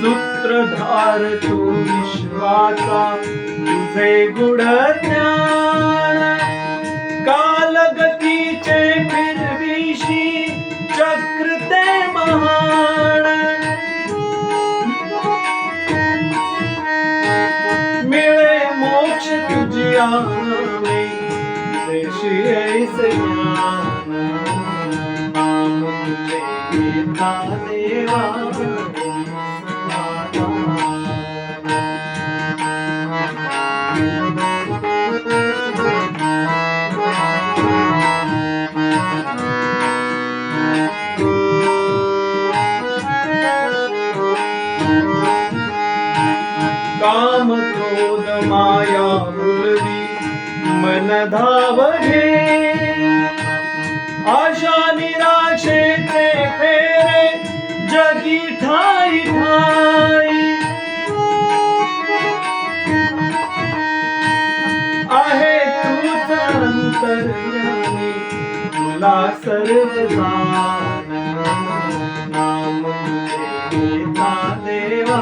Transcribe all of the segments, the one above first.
सूत्रधार तू विश्वाचा तुझे गुढ Yahweh, Deshi Esaya, Deva, काम क्रोध माया मुलवी मन धावघे. आशा निराशेचे फेरे जगी ठाई ठाई. आहे तूच अंतर्यामी तुला सर्व जाण नाम देवा.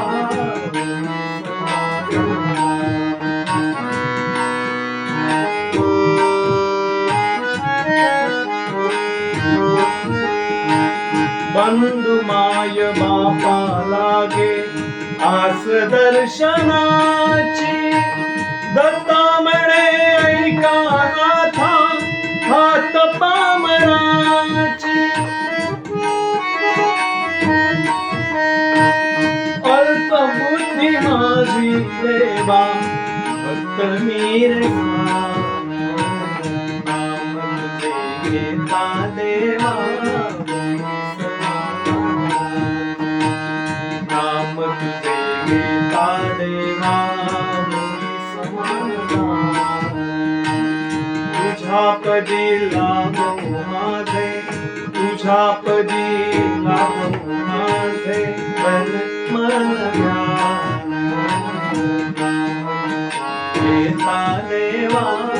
बंधु माय बापा लागे आस दर्शनाची दत्ता म्हणे ऐका नाथा हात पामराची अल्प बुद्धी माझी देवा भक्त मीर तुझा पदी लाभ माझे तुझा पदी लाभ माझे मन मन ज्ञान देवा